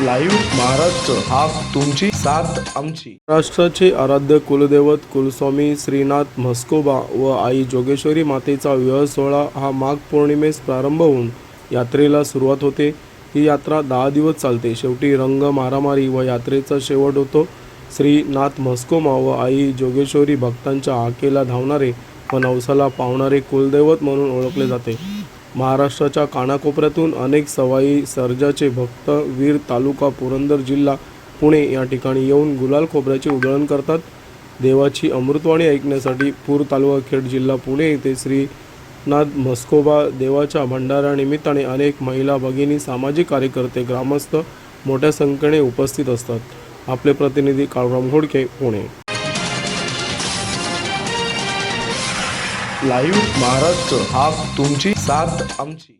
Live Maharashtra हा तुमची साथ आमची महाराष्ट्राचे आराध्य कुलदैवत कुलस्वामी श्रीनाथ म्हस्कोबा व आई जोगेश्वरी मातेचा विवाह सोहळा हा माघ पौर्णिमेस प्रारंभ होऊन यात्रेला सुरुवात होते. ही यात्रा दहा दिवस चालते. शेवटी रंग मारामारी व यात्रेचा शेवट होतो. श्रीनाथ म्हस्कोमा व आई जोगेश्वरी भक्तांच्या आकेला धावणारे व नवसाला पावणारे कुलदैवत म्हणून ओळखले जाते. महाराष्ट्राच्या कानाकोपऱ्यातून अनेक सवाई सर्जाचे भक्त वीर तालुका पुरंदर जिल्हा पुणे या ठिकाणी येऊन गुलाल खोबऱ्याचे उधळण करतात. देवाची अमृतवाणी ऐकण्यासाठी पूर तालुका खेड जिल्हा पुणे येथे श्री नाथ म्हस्कोबा देवाच्या भंडाऱ्यानिमित्ताने अनेक महिला भगिनी सामाजिक कार्यकर्ते ग्रामस्थ मोठ्या संख्येने उपस्थित असतात. आपले प्रतिनिधी काळराम घोडके पुणे. लाईव्ह महाराष्ट्र हा तुमची साथ आमची